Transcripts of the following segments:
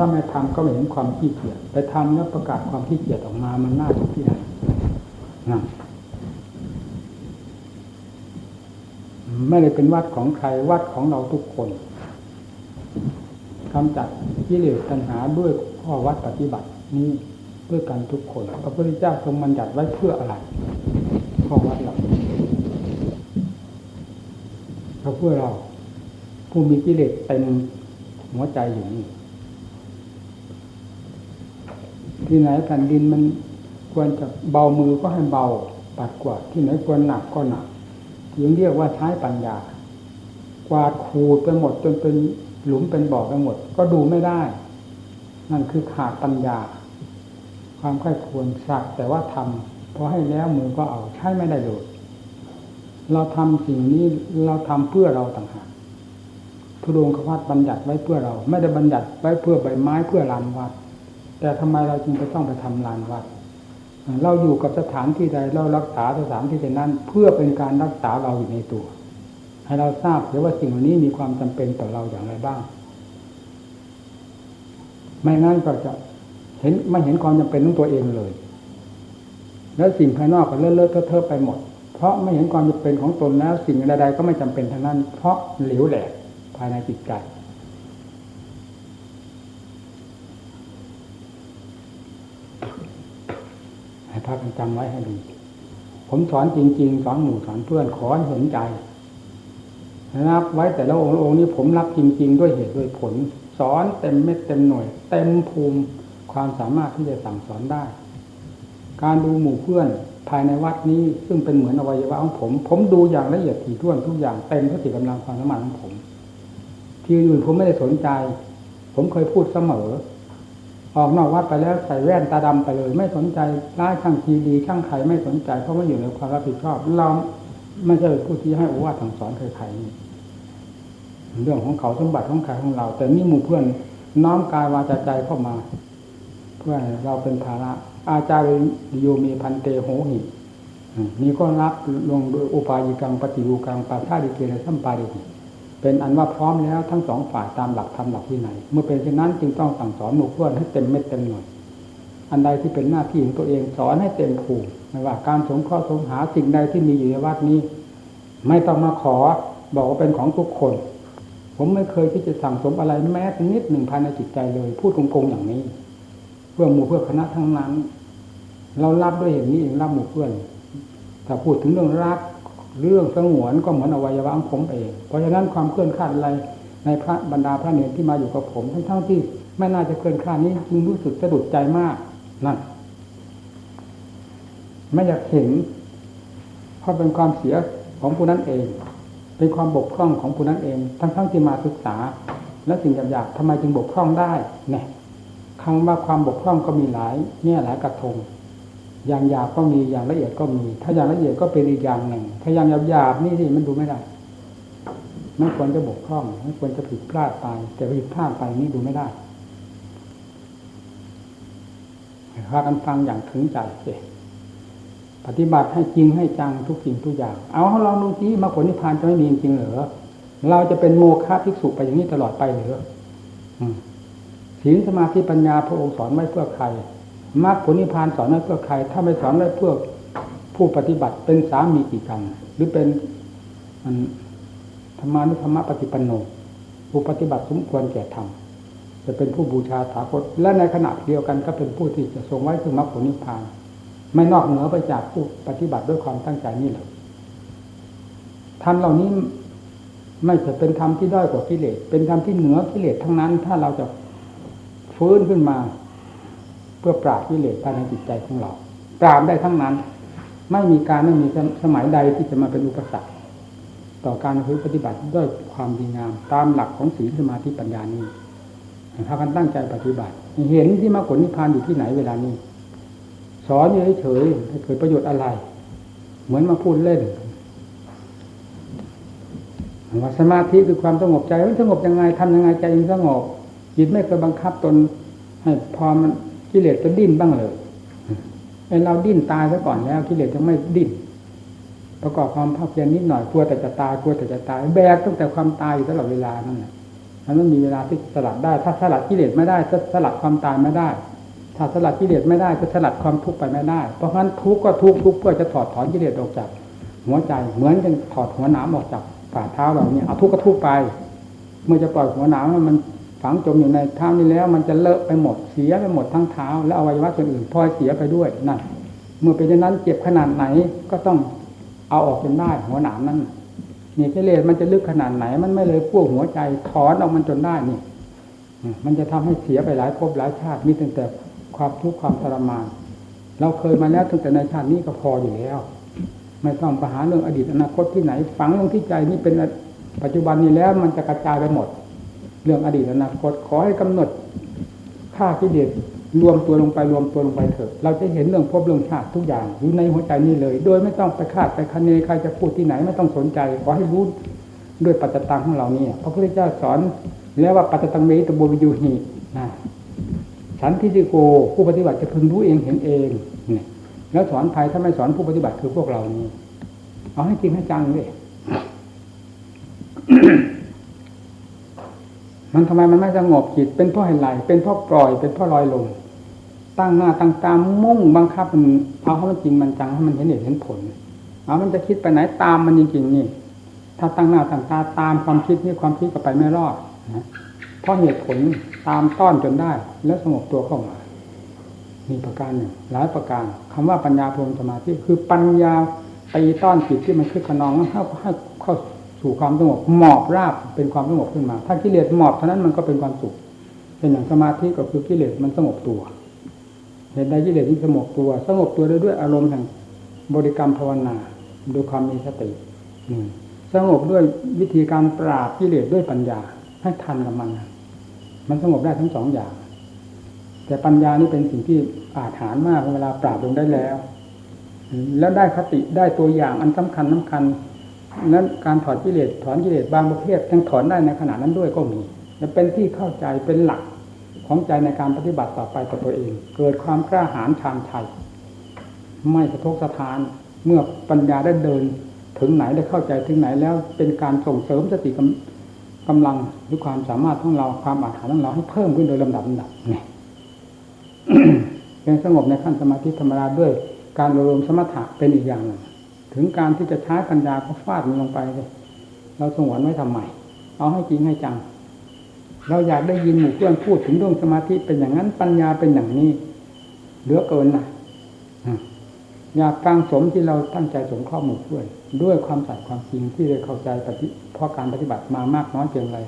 ถ้าไม่ทำก็ไม่เห็นความขี้เกียจไปทำแล้วประกาศความขี้เกียจออกมามันน่าดูที่ไหนนั่นไม่ได้เป็นวัดของใครวัดของเราทุกคนกำจัดกิเลสตัณหาด้วยข้อวัดปฏิบัตินี้ด้วยกันทุกคนพระพุทธเจ้าทรงบัญญัติไว้เพื่ออะไรข้อวัดเหล่านี้ก็เพื่อเราผู้มีกิเลสเต็มหัวใจอยู่นี่ ที่ไหนแผ่นดินมันควรจะเบามือก็ให้เบาปัดกวาดที่ไหนควรหนักก็หนักยังเรียกว่าใช้ปัญญา กวาดขูดไปหมดจนเป็นหลุมเป็นบ่อไปหมด ก็ดูไม่ได้ นั่นคือขาดปัญญา ความค่อยควรสักแต่ว่าทำพอให้แล้วมือก็เอาใช้ไม่ได้เลยเราทำสิ่งนี้เราทำเพื่อเราต่างหากทุดงควัตบัญญัติไว้เพื่อเรา ไม่ได้บัญญัติไว้เพื่อใบไม้เพื่อลานวัด แต่ทำไมเราจึงไปต้องไปทำลานวัด เราอยู่กับสถานที่ใดเรารักษาสถานที่นั้น เพื่อเป็นการรักษาเราอยู่ในตัว ให้เราทราบเสียว่าสิ่งเหล่านี้มีความจำเป็นต่อเราอย่างไรบ้าง ไม่งั้นก็จะเห็นไม่เห็นความจำเป็นของตัวเองเลย แล้วสิ่งภายนอกก็เลอะเลอะเทอะเทอะไปหมด เพราะไม่เห็นความจำเป็นของตนแล้ว สิ่งใดๆก็ไม่จำเป็นทั้งนั้น เพราะเหลวแหลกภายในจิตใจ ให้พากันจำไว้ให้ดี ผมสอนจริง ๆ สอนหมู่สอนเพื่อนขอเห็นใจรับไว้แต่ละองค์องค์นี้ผมรับจริง ๆ ด้วยเหตุด้วยผล สอนเต็มเม็ดเต็มหน่วย เต็มภูมิความสามารถที่จะสั่งสอนได้ การดูหมู่เพื่อนภายในวัดนี้ซึ่งเป็นเหมือนอวัยวะของผม ผมดูอย่างละเอียดถี่ถ้วนทุกอย่างเต็มสติกำลังความสามารถของผม ที่อื่นผมไม่ได้สนใจ ผมเคยพูดเสมอ ออกนอกวัดไปแล้วใส่แว่นตาดำไปเลย ไม่สนใจร้ายช่างทีดีช่างใครไม่สนใจ เพราะไม่อยู่ในความรับผิดชอบเราไม่ใช่ผู้ที่ให้อุวาทสั่งสอนใครๆเรื่องของเขาสมบัติของใครของเรา แต่นี่หมู่เพื่อนน้อมกายวาจาใจเข้ามา เพื่อเราเป็นภาระ อาจารย์โยมีพันเตโหหินี่ก็รับลงโดยอุปายิกังปฏิรูกังปาท่าดิเกณสัมปาริหิ เป็นอันว่าพร้อมแล้วทั้งสองฝ่ายตามหลักธรรมหลักที่ไหนเมื่อเป็นเช่นนั้นจึงต้องสั่งสอนหมู่เพื่อนให้เต็มเม็ดเต็มหน่วยอันใดที่เป็นหน้าที่ของตัวเองสอนให้เต็มภูมิไม่ว่าการสงเคราะห์สงหาสิ่งใดที่มีอยู่ในวัดนี้ ไม่ต้องมาขอบอกว่าเป็นของทุกคน ผมไม่เคยที่จะสั่งสมอะไรแม้แต่นิดหนึ่งภายในจิตใจเลย พูดโกงๆอย่างนี้ เพื่อหมู่เพื่อคณะทั้งนั้น เรารับด้วยเหตุนี้เองรับหมู่เพื่อนถ้าพูดถึงเรื่องรัก เรื่องสงวนก็เหมือนอวัยวะของผมเอง เพราะฉะนั้นความเคลื่อนคลาดอะไรในพระบรรดาพระเนรที่มาอยู่กับผมทั้งๆที่ไม่น่าจะเคลื่อนคลาดนี้จึงรู้สึกสะดุดใจมากนั่นไม่อยากเห็นเพราะเป็นความเสียของผู้นั้นเอง เป็นความบกพร่องของผู้นั้นเอง ทั้งๆที่มาศึกษา และสิ่งหยาบๆทำไมจึงบกพร่องได้เนี่ยคำว่าความบกพร่องก็มีหลายเนี่ยหลายกระทง อย่างหยาบก็มีอย่างละเอียดก็มี ถ้าอย่างละเอียดก็เป็นอีกอย่างหนึ่ง ถ้าอย่างหยาบหยาบนี่ที่มันดูไม่ได้ไม่ควรจะบกพร่องไม่ควรจะผิดพลาดไป แต่ผิดพลาดไปนี่ดูไม่ได้พากันฟังอย่างถึงใจเสปฏิบัติให้จริงให้จังทุกสิ่งทุกอย่าง เอาลองดูสิมาผลนิพพานจะไม่มีจริงเหรอเราจะเป็นโมฆะภิกษุไปอย่างนี้ตลอดไปหรือศีลสมาธิปัญญาพระองค์สอนไว้เพื่อใคร มรรคผลนิพพานสอนไว้เพื่อใคร ถ้าไม่สอนไว้เพื่อผู้ปฏิบัติเป็นสามีกี่กัน หรือเป็นธรรมานุธรรมปฏิปันโนผู้ปฏิบัติสมควรแก่ธรรมจะเป็นผู้บูชาถาคต และในขณะเดียวกันก็เป็นผู้ที่จะทรงไว้ถึงมรรคผลนิพพาน ไม่นอกเหนือไปจากผู้ปฏิบัติด้วยความตั้งใจนี่เลยธรรมเหล่านี้ไม่จะเป็นธรรมที่ด้อยกว่ากิเลส เป็นธรรมที่เหนือกิเลสทั้งนั้น ถ้าเราจะฟื้นขึ้นมา เพื่อปราบกิเลสภายในจิตใจของเรา ปราบได้ทั้งนั้น ไม่มีการไม่มีสมัยใดที่จะมาเป็นอุปสรรคต่อการปฏิบัติด้วยความดีงาม ตามหลักของศีลสมาธิปัญญานี้พากันตั้งใจปฏิบัติ เห็นที่มาผลนิพพานอยู่ที่ไหนเวลานี้ สอนเฉยๆให้เกิดประโยชน์อะไร เหมือนมาพูดเล่นว่าสมาธิคือความสงบใจมันสงบยังไงทำยังไงใจยังสงบจิตไม่เคยบังคับตน ให้พอมัน กิเลสจะดิ้นบ้างเลยไอเราดิ้นตายซะก่อนแล้วกิเลสจะไม่ดิ้นประกอบความภาคเพียรนิดหน่อยกลัวแต่จะตายกลัวแต่จะตายแบกตั้งแต่ความตายอยู่ตลอดเวลานั่นแหละมันไม่มีเวลาที่สลัดได้ ถ้าสลัดกิเลสไม่ได้จะสลัดความตายไม่ได้ ถ้าสลัดกิเลสไม่ได้จะสลัดความทุกข์ไปไม่ได้ เพราะฉะนั้นทุกข์ก็ทุกข์ทุกข์เพื่อจะถอดถอนกิเลสออกจาก หัวใจเหมือนกันถอดหัวหนามออกจากฝ่าเท้าเราเนี่ยเอาทุกข์ก็ทุกข์ไป เมื่อจะปล่อยหัวหนามมัน ฝังจมอยู่ในเท้านี้แล้ว มันจะเลอะไปหมดเสียไปหมดทั้งเท้า แล้วอวัยวะส่วนอื่นพลอยเสียไปด้วยนั่นเมื่อเป็นเช่นนั้นเจ็บขนาดไหนก็ต้องเอาออกจนได้หัวหนามนั้นนี่กิเลสมันจะลึกขนาดไหน มันไม่เลยพ่วงหัวใจถอนออกมันจนได้นี่มันจะทำให้เสียไปหลายภพหลายชาติมีตั้งแต่ความทุกข์ความทรมาน เราเคยมาแล้วตั้งแต่ในชาตินี้ก็พออยู่แล้ว ไม่ต้องไปหาเรื่องอดีตอนาคตที่ไหน ฝังลงที่ใจนี่เป็นปัจจุบันนี้แล้วมันจะกระจายไปหมด เรื่องอดีตอนาคตขอให้กำหนดค่ากิเลสรวมตัวลงไปรวมตัวลงไปเถอะ เราจะเห็นเรื่องพบเรื่องชาติทุกอย่างอยู่ในหัวใจนี้เลย โดยไม่ต้องไปคาดไปคะเนใครจะพูดที่ไหนไม่ต้องสนใจขอให้รู้ด้วยปัจจตังของเรานี่พระพุทธเจ้าสอนแล้วว่าปัจจตังเมตบวิยูหีนะฉันที่จิโกผู้ปฏิบัติจะพึงรู้เองเห็นเองเนี่ยแล้วสอนภัยถ้าไม่สอนผู้ปฏิบัติคือพวกเรานี้เอาให้จริงให้จังเลย มันทำไมมันไม่สงบจิต เป็นเพราะเหตุไรเป็นเพราะปล่อย เป็นเพราะลอยลง ตั้งหน้าตั้งตามมุ่งบังคับมันเอาให้มันจริงมันจังให้มันเห็นเหตุเห็นผลเอามันจะคิดไปไหนตามมันจริงๆนี่ ถ้าตั้งหน้าตั้งตาตามความคิดนี่ความคิดก็ไปไม่รอดนะเพราะเหตุผลตามต้อนจนได้ แล้วสงบตัวเข้ามามีประการหนึ่งหลายประการคำว่าปัญญาพรมสมาธิคือปัญญาตีต้อนจิตที่มันคึกขนองให้ให้เข้า สู่ความสงบหมอบราบเป็นความสงบขึ้นมา ถ้ากิเลสหมอบเท่านั้นมันก็เป็นความสุขเป็นอย่างสมาธิก็คือกิเลสมันสงบตัวเห็นได้กิเลสที่สงบตัว สงบตัวด้วยด้วยอารมณ์แห่งบริกรรมภาวนาด้วยความมีสติสงบด้วยวิธีการปราบกิเลสด้วยปัญญาให้ทันกับมันมันสงบได้ทั้งสองอย่าง แต่ปัญญานี่เป็นสิ่งที่อาถรรพ์มากเวลาปราบลงได้แล้ว แล้วได้คติได้ตัวอย่างอันสำคัญสาคัญ นั้นการถอดกิเลสถอนกิเลสบางประเภทยังถอนได้ในขณะนั้นด้วยก็มีจะเป็นที่เข้าใจเป็นหลักของใจในการปฏิบัติต่อไปต่อตัวเอง เกิดความกล้าหาญชาญชัยไม่สะทกสะทานเมื่อปัญญาได้เดินถึงไหนได้เข้าใจถึงไหนแล้วเป็นการส่งเสริมสติกำลังหรือความสามารถของเราความอาถรรพ์ของเราให้เพิ่มขึ้นโดยลำดับลำดับนี่เป็นสงบในขั้นสมาธิธรรมดาด้วยการรวมสมถะเป็นอีกอย่างหนึ่ง ถึงการที่จะใช้ปัญญาก็ฟาดมันลงไปเลยเราสงวนไว้ทำไมเอาให้จริงให้จัง เราอยากได้ยินหมู่เพื่อนพูดถึงเรื่องสมาธิเป็นอย่างนั้นปัญญาเป็นอย่างนี้เหลือเกินนะอยากฟังสมที่เราตั้งใจสมข้อหมูลเพื่อนด้วยความสัตย์ความจริงที่ได้เข้าใจปฏิเพราะการปฏิบัติมามากน้อยเพียงไร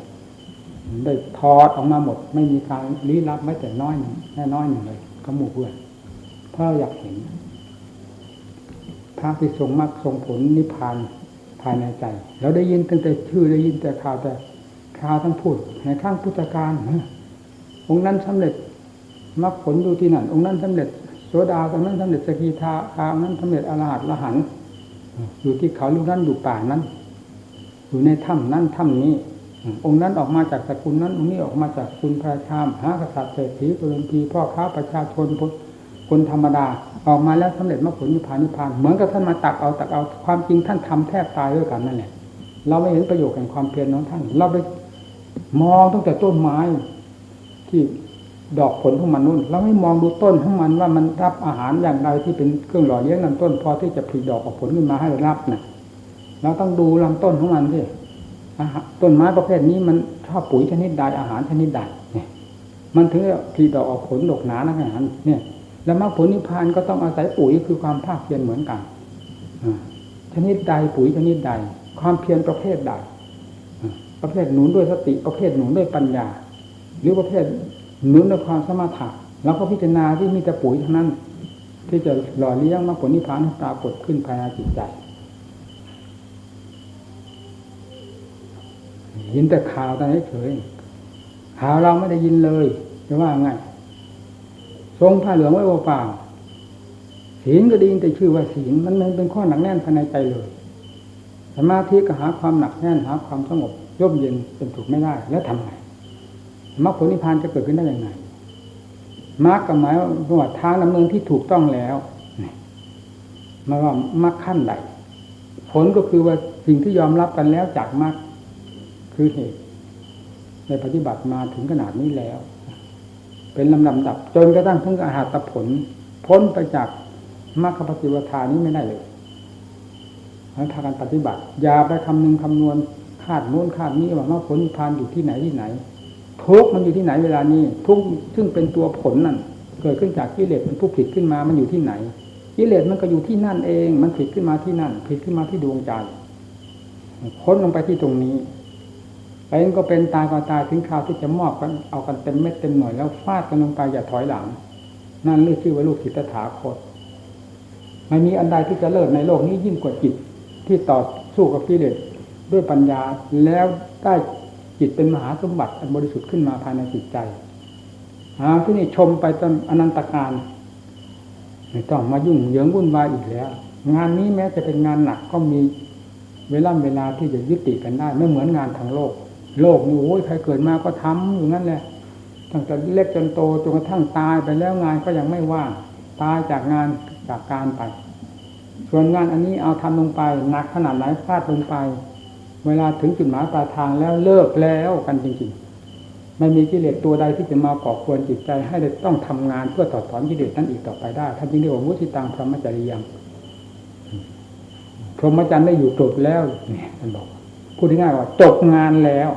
ได้ทอดออกมาหมด ไม่มีการลี้ลับไม่แต่น้อยหนึ่งแค่น้อยหนึ่งเลยก็หมู่เพื่อนเพราะเราอยากเห็น พระที่ทรงมรรคทรงผลนิพพานภายในใจ เราได้ยินตั้งแต่ชื่อได้ยินแต่ข่าวแต่ข่าวทั้งพูดในข้างพุทธการองค์นั้นสำเร็จมรรคผลดูที่นั่น องค์นั้นสำเร็จโสดาองค์นั้นสำเร็จสกีทาองค์นั้นสำเร็จอรหัตละหันอยู่ที่เขาลูกนั้นอยู่ป่านั้น อยู่ในถ้ำนั้นถ้ำนี้ องค์นั้นออกมาจากสกุลนั้นองค์นี้ออกมาจากคุณพระชามหากษัตริย์เศรษฐีตุลพีพ่อค้าประชาชน คนธรรมดาออกมาแล้วสำเร็จมรรคผลนิพพานนิพพานเหมือนกับท่านมาตักเอาตักเอาความจริงท่านทำแทบตายด้วยกันนั่นแหละเราไม่เห็นประโยชน์แห่งความเพียรของท่าน เราไปมองตั้งแต่ต้นไม้ที่ดอกผลของมันนู่นเราไม่มองดูต้นของมันว่ามันรับอาหารอย่างไรที่เป็นเครื่องหล่อเลี้ยงลำต้น พอที่จะผลิดอกออกผลขึ้นมาให้เรารับนะเราต้องดูลำต้นของมันสิต้นไม้ประเภทนี้มันชอบปุ๋ยชนิดใดอาหารชนิดใดเนี่ยมันถึงผลิดอกออกผลดกหนาขนาดนั้นเนี่ย แล้วมรรคผลนิพพานก็ต้องอาศัยปุ๋ยคือความภาคเพียรเหมือนกันชนิดใดปุ๋ยชนิดใด ความเพียรประเภทใดประเภทหนุนด้วยสติประเภทหนุนด้วยปัญญา หรือประเภทหนุนด้วยความสมาธิเราก็พิจารณาที่มีแต่ปุ๋ยเท่านั้น ที่จะหล่อเลี้ยงมรรคผลนิพพานปรากฏขึ้นภายในจิตใจยินแต่ข่าวแต่เฉยข่าวเราไม่ได้ยินเลยจะว่าไง ทรงผ้าเหลืองไว้เปล่าศีลก็ดีแต่ชื่อว่าศีลมันเป็นข้อหนักแน่นภายในใจเลยสมาธิก็หาความหนักแน่นหาความสงบร่มเย็นเป็นถูกไม่ได้แล้วทำไงมรรคผลนิพพานจะเกิดขึ้นได้ยังไงมรรคกับหมายว่าทางดำเนินที่ถูกต้องแล้วมาว่ามรรคขั้นใดผลก็คือว่าสิ่งที่ยอมรับกันแล้วจากมรรคคือเหตุในปฏิบัติมาถึงขนาดนี้แล้ว เป็นลำดับดับ จนกระทั่งถึงอาหารตผล พ้นไปจากมรรคปฏิปทานี้ไม่ได้เลยให้พากันปฏิบัติอย่าไปคำนึงคำนวณคาดโน้นคาดนี้ว่ามรรคผลนิพพานอยู่ที่ไหนที่ไหนทุกมันอยู่ที่ไหนเวลานี้ทุกซึ่งเป็นตัวผลนั่นเกิดขึ้นจากกิเลสเป็นผู้ผิดขึ้นมามันอยู่ที่ไหนกิเลสมันก็อยู่ที่นั่นเอง มันผิดขึ้นมาที่นั่น ผิดขึ้นมาที่ดวงใจค้นลงไปที่ตรงนี้ เป็นก็เป็นตายก็ตายถึงคราวที่จะมอบกันเอากันเต็มเม็ดเต็มหน่วยแล้วฟาดกันลงไปอย่าถอยหลัง นั่นเรียกชื่อว่าลูกศิษย์ถาคตไม่มีอันใดที่จะเลิศในโลกนี้ยิ่งกว่าจิตที่ต่อสู้กับกิเลสด้วยปัญญาแล้วได้จิตเป็นมหาสมบัติอันบริสุทธิ์ขึ้นมาภายในจิตใจหาที่นี่ชมไปจนอนันตการไม่ต้องมายุ่งเหยิงวุ่นวายอีกแล้ว งานนี้แม้จะเป็นงานหนักก็มีเวลาเวลาที่จะยุติกันได้ไม่เหมือนงานทางโลก โลกนี่โอ้ยใครเกิดมาก็ทำอยู่นั่นแหละตั้งแต่เล็กจนโตจนกระทั่งตายไปแล้วงานก็ยังไม่ว่างตายจากงานจากการไป ส่วนงานอันนี้เอาทำลงไปหนักขนาดไหนพลาดลงไป เวลาถึงจุดหมายปลายทางแล้วเลิกแล้วกันจริงๆไม่มีกิเลสตัวใดที่จะมาก่อควรจิตใจ ให้ได้ต้องทำงานเพื่อถอดถอนกิเลสนั้นอีกต่อไปได้ท่านจึงเรียกว่ามุทิตังพรหมจริยังพรหมจรรย์ได้อยู่จบแล้วเนี่ยท่านบอก พูดง่ายว่าจบงานแล้ว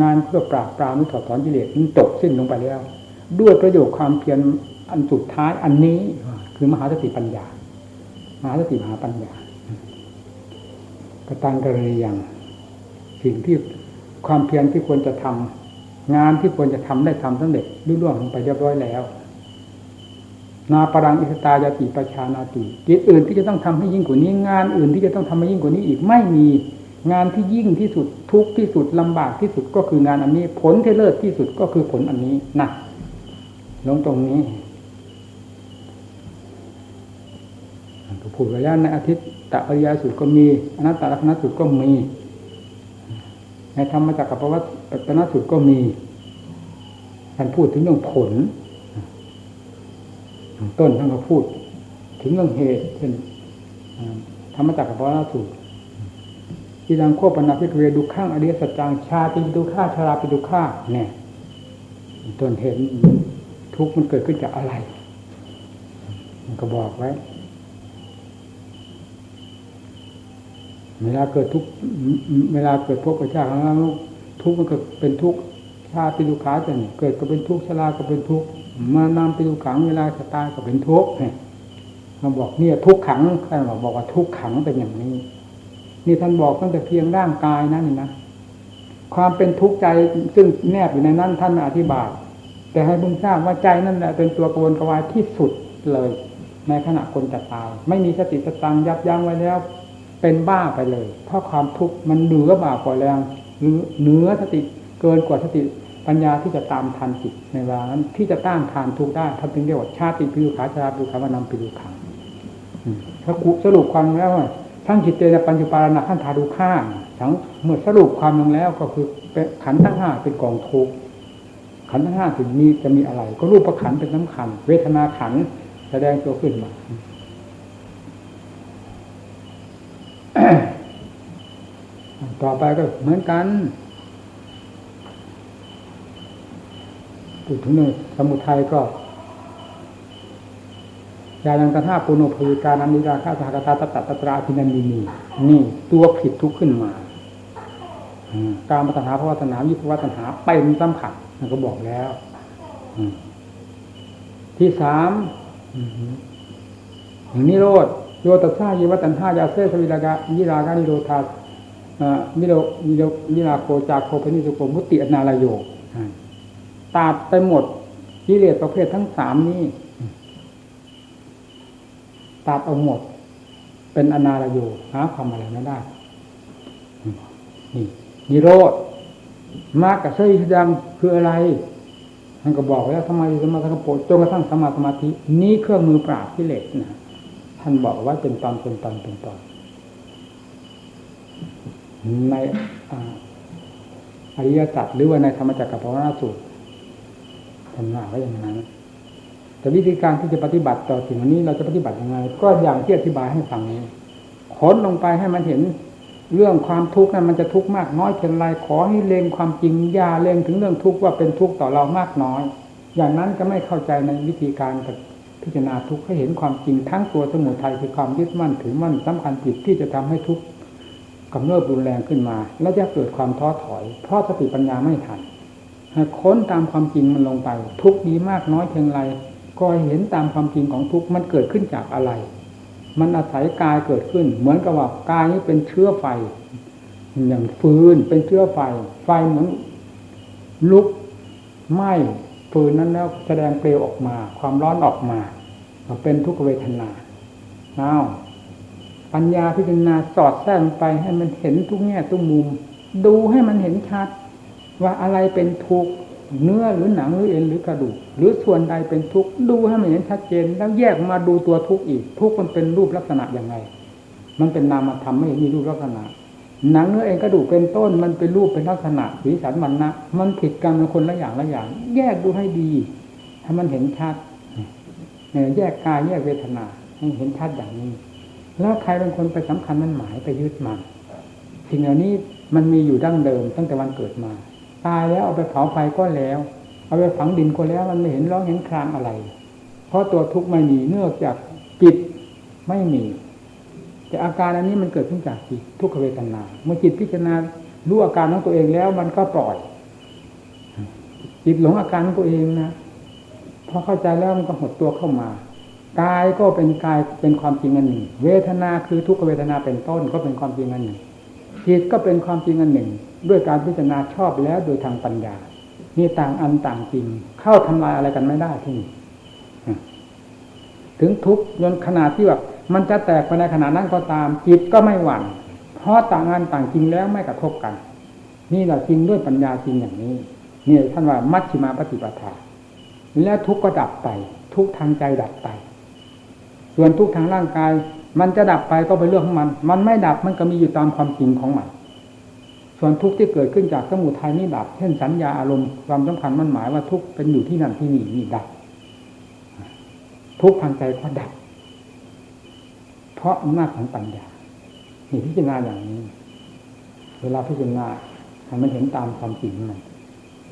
งานเพื่อปราบปรามหรือถอดถอนกิเลสมันจบสิ้นลงไปแล้ว ด้วยประโยชน์ความเพียรอันสุดท้ายอันนี้คือมหาสติปัญญา มหาสติมหาปัญญากระตังกระเรียงสิ่งที่ความเพียรที่ควรจะทำงานที่ควรจะทำได้ทำสำเร็จรุ่ล่วงลงไปเรียบร้อยแล้ว นาปรังอิสตายาติประชานาติกิจอื่นที่จะต้องทำให้ยิ่งกว่านี้ งานอื่นที่จะต้องทำให้ยิ่งกว่านี้อีกไม่มี งานที่ยิ่งที่สุดทุกที่สุดลำบากที่สุดก็คืองานอันนี้ ผลที่เลิศที่สุดก็คือผลอันนี้นะลงตรงนี้ก็พูดไปแล้วในอาทิตย์ตะปริยาสุดก็มีอนัตตลักษณสุดก็มีในธรรมจักรปวัตตนสุดก็มีท่านพูดถึงเรื่องผลต้นท่านก็พูด ถึงเรื่องเหตุเช่นธรรมจักรปวัตนสุด ทีดังโคปนาพิกเวดูข้างอริยสัจจังชาติดูข้าชาราปิดูข้าเนี่ยต้นเหตุทุกข์มันเกิดขึ้นจากอะไร มันก็บอกไว้เวลาเกิดทุกเวลาเกิดพวกประชาของเราทุกข์มันก็เป็นทุกข์ชาติปิดูขาแต่เกิดก็เป็นทุกข์ชราก็เป็นทุกข์มานำปิดูขังเวลาจะตายก็เป็นทุกข์เนี่ยมาบอกเนี่ยทุกขังท่านบอกว่าทุกขังเป็นอย่างนี้ นี่ท่านบอกตั้งแต่เพียงร่างกายนั่นนะความเป็นทุกข์ใจซึ่งแนบอยู่ในนั้นท่านอธิบายแต่ให้บุญทราบว่าใจนั่นแหละเป็นตัวกระวนกระวายที่สุดเลย ในขณะคนจะตาย ไม่มีสติสตังยับยั้งไว้แล้ว เป็นบ้าไปเลย เพราะความทุกข์มันเหนือบากกว่าแรงเหนือสติเกินกว่าสติปัญญาที่จะตามทันจิตในเวลานั้นที่จะต้านทานทุกได้ท่านจึงเรียกว่าชาติปิวขาชาปิวขามานำปิวขังถ้าสรุปความแล้ว ทั้งจิตเจนปัญจุปารณะขั้นธาดูข้าทั้งเมื่อสรุปความลงแล้วก็คือขันธ์ทั้งห้าเป็นกองทุกขันธ์ทั้งห้าถึงมีจะมีอะไร ก็รูปประขันเป็นสำคัญ เวทนาขันแสดงตัวขึ้นมาต่อไปก็เหมือนกันพูดถึงเรื่องสมุทัยก็ ยาลังตถาปุโนภวิการานิราคาสหกตาตตัตตราพินันดีนีนี่ตัวผิดทุกขึ้นมาการมัตหาพระวัฒนาวิภวัฒนาเป็นสำคัญนั่นก็บอกแล้วที่สามนิโรธโยตัสสายิวัตันหายาเซสวิรากายิรากานิโรธามิโรมิโรมิราโคจากโคพนิสุโกมุติอนาลโยตัดไปหมดกิเลสประเภททั้งสามนี้ ตัดเอาหมด เป็นอนาลโยหาความอะไรไม่ได้นี่นิโรธมากกับเสยดังคืออะไรท่านก็บอกแล้วทำไมสมาธิโพจนกระทั่งสมาสมาธิ นี้เครื่องมือปราบกิเลสนะท่านบอกว่าเป็นตอนเป็นตอนเป็นตอนในอริยสัจหรือว่าในธรรมจักรกับพระนาสูตรท่านว่าไว้อย่างนั้น แต่วิธีการที่จะปฏิบัติต่อสิ่งนี้เราจะปฏิบัติยังไง ก็อย่างที่อธิบายให้ฟังนี้ขนลงไปให้มันเห็นเรื่องความทุกข์นั้นมันจะทุกข์มากน้อยเพียงไรขอให้เล็งความจริงอย่าเล็งถึงเรื่องทุกข์ว่าเป็นทุกข์ต่อเรามากน้อย อย่างนั้นก็ไม่เข้าใจในวิธีการพิจารณาทุกข์ให้เห็นความจริงทั้งตัวสมุทัยคือความยึดมั่นถือมั่นสำคัญผิดที่จะทำให้ทุกข์กำเริบรุนแรงขึ้นมา และจะเกิดความท้อถอย เพราะสติปัญญาไม่ทันค้นตามความจริงมันลงไป ทุกข์ดีมากน้อยเพียงไร ก็เห็นตามความจริงของทุกข์มันเกิดขึ้นจากอะไร มันอาศัยกายเกิดขึ้น เหมือนกับว่ากายนี้เป็นเชื้อไฟ อย่างฟืนเป็นเชื้อไฟ ไฟเหมือนลุกไหม้ฟืนนั้นแล้วแสดงเปลวออกมา ความร้อนออกมาเป็นทุกขเวทนาเอ้าปัญญาพิจารณาสอดแทรกไปให้มันเห็นทุกแง่ทุกมุม ดูให้มันเห็นชัด ว่าอะไรเป็นทุกข์ เนื้อหรือหนังหรือเอ็นหรือกระดูก หรือส่วนใดเป็นทุกข์ดูให้มันเห็นชัดเจน แล้วแยกมาดูตัวทุกข์อีก ทุกข์มันเป็นรูปลักษณะอย่างไรมันเป็นนามธรรมไม่มีรูปลักษณะ หนังเนื้อเอ็นกระดูกเป็นต้น มันเป็นรูปเป็นลักษณะสีสันมันนะมันผิดกันเป็นคนละอย่างละอย่าง แยกดูให้ดีให้มันเห็นชัดแยกกายแยกเวทนาให้เห็นชัดอย่างนี้ แล้วใครเป็นคนไปสำคัญมันหมายไปยึดมันสิ่งเหล่านี้มันมีอยู่ดั้งเดิมตั้งแต่วันเกิดมา ตายแล้วเอาไปเผาไฟก็แล้ว เอาไปฝังดินก็แล้วมันไม่เห็นร้องเห็นครางอะไร เพราะตัวทุกข์ไม่มีเนื่องจากจิตไม่มี แต่อาการอันนี้มันเกิดขึ้นจากจิตทุกขเวทนา เมื่อจิตพิจารณารู้อาการของตัวเองแล้วมันก็ปล่อย จิตหลงอาการของตัวเองนะพอเข้าใจแล้วมันก็หดตัวเข้ามากายก็เป็นกายเป็นความจริงอันหนึ่ง เวทนาคือทุกขเวทนาเป็นต้นก็เป็นความจริงอันหนึ่ง จิตก็เป็นความจริงอันหนึ่ง ด้วยการพิจารณาชอบแล้วโดยทางปัญญานี่ต่างอันต่างจริง เข้าทำลายอะไรกันไม่ได้ที่นี่ถึงทุกจนขนาดที่แบบมันจะแตกไปในขณะนั้นก็ตาม จิตก็ไม่หวั่นเพราะต่างอันต่างจริงแล้วไม่กระทบกัน นี่แหละจริงด้วยปัญญาจริงอย่างนี้นี่ท่านว่ามัชฌิมาปฏิปทาแล้วทุกข์ก็ดับไป ทุกทางใจดับไป ส่วนทุกทางร่างกาย มันจะดับไปก็เป็นเรื่องของมัน มันไม่ดับมันก็มีอยู่ตามความจริงของมัน ส่วนทุกข์ที่เกิดขึ้นจากสมุทัยนี่ดับ เช่นสัญญาอารมณ์ความสำคัญมันหมายว่าทุกข์เป็นอยู่ที่นั่นที่นี่นี่ดับ ทุกข์ทางใจก็ดับ เพราะอำนาจของปัญญานี่พิจารณาอย่างนี้ เวลาพิจารณาให้มันเห็นตามความจริงมัน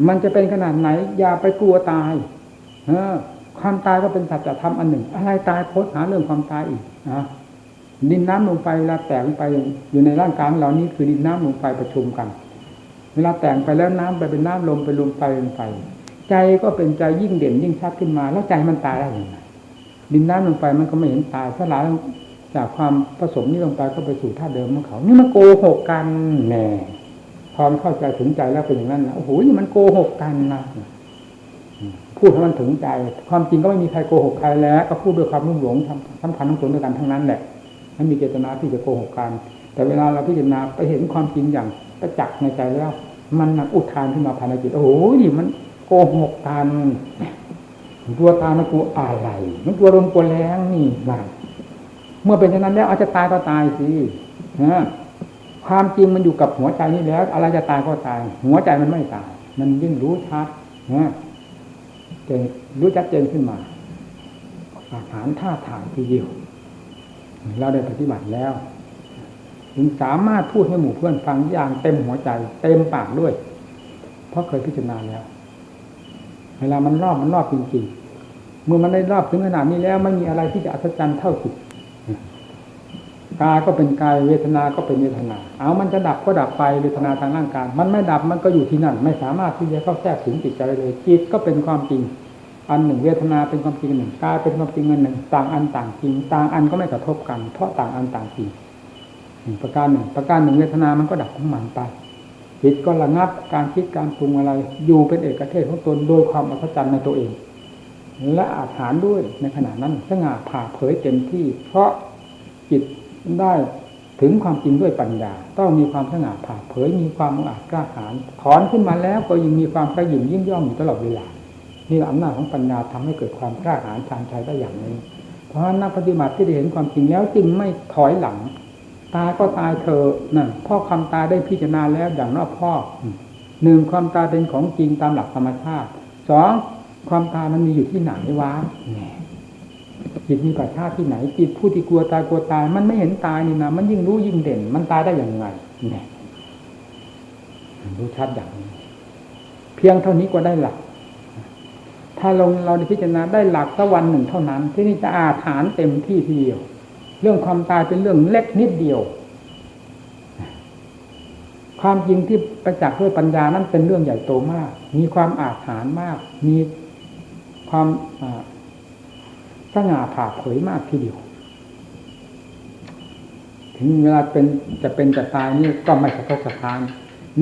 มันจะเป็นขนาดไหน อย่าไปกลัวตาย เออ ความตายก็เป็นสัจธรรมอันหนึ่ง อะไรตายโพสหาเรื่องความตายอีกนะ ดินน้ำลงไปเวลาแตกไปอยู่ในร่างกายของเรานี้คือดินน้ำลงไปประชุมกัน เวลาแตกไปแล้วน้ำไปเป็นน้ำลมไปลมไปเป็นไฟ ใจก็เป็นใจยิ่งเด่นยิ่งชัดขึ้นมา แล้วใจมันตายได้ยังไงดินน้ำลงไปมันก็ไม่เห็นตายสลายจากความผสมนี้ลงไปก็ไปสู่ท่าเดิมของเขา นี่มันโกหกกันแน่พอมเข้าใจถึงใจแล้วเป็นอย่างนั้นนะโอ้โหนี่มันโกหกกันนะพูดให้มันถึงใจ ความจริงก็ไม่มีใครโกหกใครแล้ว ก็พูดด้วยความรุ่มหลงสำคัญทั้งตนด้วยกันทั้งนั้นแหละ ไม่มีเจตนาที่จะโกหกกันแต่เวลาเราพิจารณาไปเห็นความจริงอย่างประจักษ์ในใจแล้ว มันอุทานขึ้นมาภายในจิตโอ้โหนี่มันโกหกกันตัวตามันกลัวอะไรมันกลัวลมกลัวแรงนี่นะเมื่อเป็นเช่นนั้นแล้วอาจจะตายก็ตายสินะความจริงมันอยู่กับหัวใจนี่แล้ว อะไรจะตายก็ตาย หัวใจมันไม่ตาย มันยิ่งรู้ชัดนะเจนรู้ชัดเจนขึ้นมาอาหารท่าทางทีเดียว เราได้ปฏิบัติแล้วถึงสามารถพูดให้หมู่เพื่อนฟังอย่างเต็มหัวใจ เต็มปากด้วย เพราะเคยพิจารณาแล้ว เวลามันรอบมันรอบจริงๆเมื่อมันได้รอบถึงขนาดนี้แล้วไม่มีอะไรที่จะอัศจรรย์เท่าจิตกายก็เป็นกายเวทนา ก็เป็นเวทนา เอามันจะดับก็ดับไปเวทนาทางร่างกายมันไม่ดับมันก็อยู่ที่นั่น ไม่สามารถที่จะเข้าแทรกถึงจิตใจเลยจิตก็เป็นความจริง อันหนึ่งเวทนาเป็นความจริงหนึ่งกายเป็นความจริงอันหนึ่ง ต่างอันต่างจริง ต่างอันก็ไม่กระทบกัน เพราะต่างอันต่างจริงประการหนึ่งประการหนึ่งเวทนามันก็ดับของมันไปจิตก็ระงับการคิดการปรุงอะไร อยู่เป็นเอกเทศของตนโดยความอัศจรรย์ในตัวเอง และอาถานด้วยในขณะนั้นสง่าผ่าเผยเต็มที่ เพราะจิตได้ถึงความจริงด้วยปัญญา ต้องมีความสง่าผ่าเผยมีความอาจกล้าหาญถอนขึ้นมาแล้วก็ยังมีความกระยิ่งยิ่งย่องอยู่ตลอดเวลา นี่อำนาจของปัญญาทำให้เกิดความกล้าหาญชาญชัยได้อย่างนี้ เพราะนักปฏิบัติที่ได้เห็นความจริงแล้วจึงไม่ถอยหลัง ตายก็ตายเธอนั่นพ่อความตายได้พิจารณาแล้วอย่างรอบพ่อหนึ่งความตายเป็นของจริงตามหลักธรรมชาติสองความตายมันมีอยู่ที่ไหนวะจิตมีปัจฉาที่ไหนจิตผู้ที่กลัวตายกลัวตาย มันไม่เห็นตายนี่นะมันยิ่งรู้ยิ่งเด่น มันตายได้อย่างไงเนี่ยรู้ชัดอย่างนี้ เพียงเท่านี้ก็ได้หลัก ถ้าลงเราพิจารณาได้หลักสักวันหนึ่งเท่านั้น ที่นี่จะอาถานเต็มที่ทีเดียว เรื่องความตายเป็นเรื่องเล็กนิดเดียว ความจริงที่ประจักษ์ด้วยปัญญานั้นเป็นเรื่องใหญ่โตมาก มีความอาถรรพ์มาก มีความสง่าผ่าเผยมากทีเดียว ถึงเวลาเป็นจะเป็นจะตายนี่ก็ไม่สะทกสะท้าน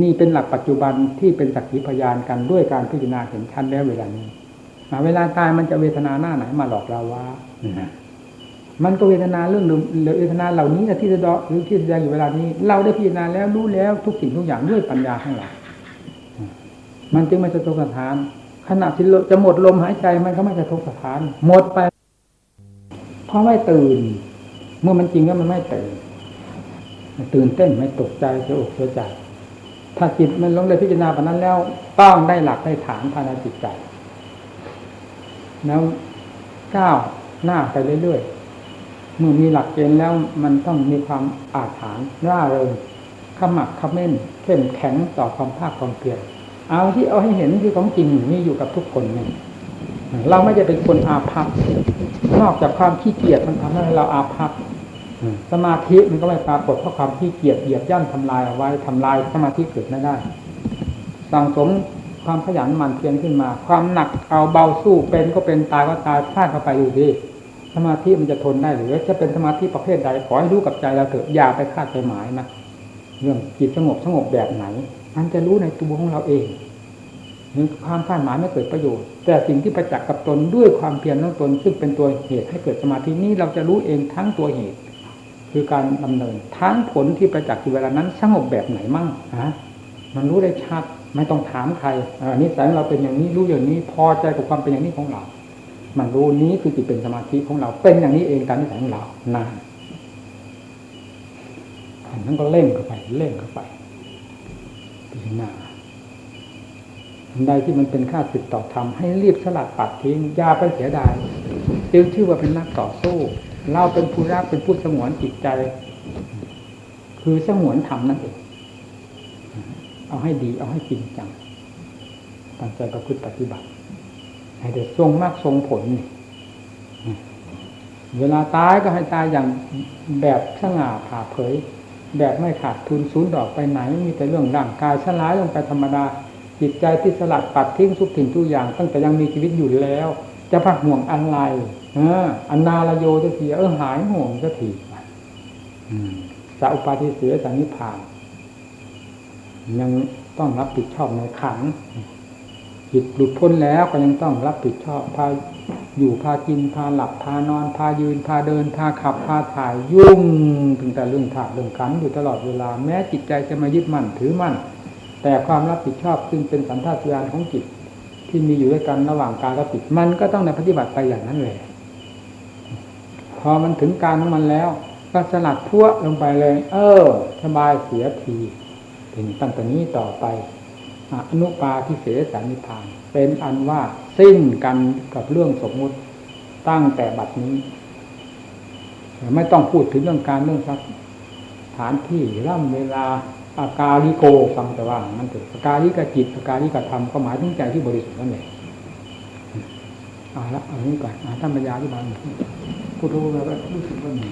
นี่เป็นหลักปัจจุบันที่เป็นสักขีพยานกันด้วยการพิจารณาเห็นชัดแล้วเวลานี้ เวลาตายมันจะเวทนาหน้าไหนมาหลอกเราว่ามันก็เวทนาเรื่องเวทนาเหล่านี้ที่จะดอหรือที่แสดงอยู่เวลานี้ เราได้พิจารณาแล้วรู้แล้วทุกสิ่งทุกอย่างด้วยปัญญาของเรา มันจึงไม่สะทกสะท้าน ขณะที่จะหมดลมหายใจมันก็ไม่สะทกสะท้าน หมดไปเพราะไม่ตื่น เมื่อมันจริงแล้วมันไม่ตื่นตื่นเต้นไม่ตกใจเสียอกเสียใจถ้าจิตมันลงเลยพิจารณาแบบนั้นแล้วต้องได้หลักได้ฐานภายในจิตใจ แล้วก้าวหน้าไปเรื่อยๆเมื่อมีหลักเกณฑ์แล้วมันต้องมีความอาถรรพ์ร่าเริงขมักขม้นเข้มแข็งต่อความภาคความเพียรเอาที่เอาให้เห็นคือของจริงมีอยู่กับทุกคนนี่เราไม่จะเป็นคนอาภัพนอกจากความขี้เกียจมันทำให้เราอาภัพสมาธิมันก็ไม่ปรากฏเพราะความขี้เกียจเหยียบย่ำทำลายเอาไว้ทำลายสมาธิเกิดไม่ได้ สังสม ความขยันหมั่นเพียรขึ้นมา ความหนักเอาเบาสู้เป็นก็เป็นตายก็ตายพลาดเข้าไปอยู่ดี สมาธิมันจะทนได้หรือจะเป็นสมาธิประเภทใดขอให้รู้กับใจเราเถอะอย่าไปคาดไปหมายนะเรื่องจิตสงบสงบแบบไหนมันจะรู้ในตัวของเราเองความคาดหมายไม่เกิดประโยชน์ แต่สิ่งที่ประจักษ์กับตนด้วยความเพียรของตน ซึ่งเป็นตัวเหตุให้เกิดสมาธินี้เราจะรู้เองทั้งตัวเหตุ คือการดำเนินทั้งผลที่ประจักษ์อยู่เวลานั้นสงบแบบไหนมั่งฮะมันรู้ได้ชัด ไม่ต้องถามใครอันนี้สายเราเป็นอย่างนี้รู้อย่างนี้ พอใจกับความเป็นอย่างนี้ของเรา มันรู้นี้คือจิตเป็นสมาธิของเรา เป็นอย่างนี้เองการนิสัยของเรานานอันนั้นก็เล่งเข้าไป เล่งเข้าไปพิจารณาใดที่มันเป็นค่าศึกต่อธรรมให้รีบสลัดปัดทิ้งยาไปเสียดายจึงชื่อว่าเป็นนักต่อสู้ เราเป็นผู้รักเป็นผู้สงวนจิตใจ คือสงวนธรรมนั่นเอง เอาให้ดี เอาให้จริงจังตั้งใจประพฤติปฏิบัติ ให้เด็ดทรงมากทรงผลนี่เวลาตายก็ให้ตายอย่างแบบสง่าผ่าเผย แบบไม่ขาดทุนศูนย์ดอกไปไหน มีแต่เรื่องร่างกายสลายลงไปธรรมดา จิตใจที่สลัดปัดทิ้งทุกถิ่งทุกอย่าง ตั้งแต่ยังมีชีวิตอยู่แล้ว จะพักห่วงอะไรเอออันนาลโยจะทีเออหายห่วงจะทีจะอุปาทิเสียสันนิพาน ยังต้องรับผิดชอบในขันจิตหลุดพ้นแล้วก็ยังต้องรับผิดชอบพาอยู่พากินพาหลับพานอนพายืนพาเดินพาขับพาถ่ายยุ่งถึงแต่เรื่องถาดเรื่องขันอยู่ตลอดเวลา แม้จิตใจจะมายึดมั่นถือมั่น แต่ความรับผิดชอบซึ่งเป็นสันทัศยานของจิตที่มีอยู่ด้วยกันระหว่างกายกับจิตมันก็ต้องในปฏิบัติไปอย่างนั้นเลยพอมันถึงการของมันแล้ว ก็สลัดทั่วลงไปเลย เออสบายเสียที ถึงตั้งแต่นี้ต่อไปอนุปาทิเสสานิพาน เป็นอันว่าสิ้นกันกับเรื่องสมมุติตั้งแต่บัดนี้ ไม่ต้องพูดถึงเรื่องการเรื่องสถานที่ร่ำเวลาอากาลิโกฟังแต่ว่ามันถึงอากาลิกจิตอากาลิกธรรมก็หมายถึงใจที่บริสุทธิ์นั่นเองเอาละเอานี้ก่อนท่านปัญญาที่บานพูดรู้แล้วก็รู้สึกว่าหนี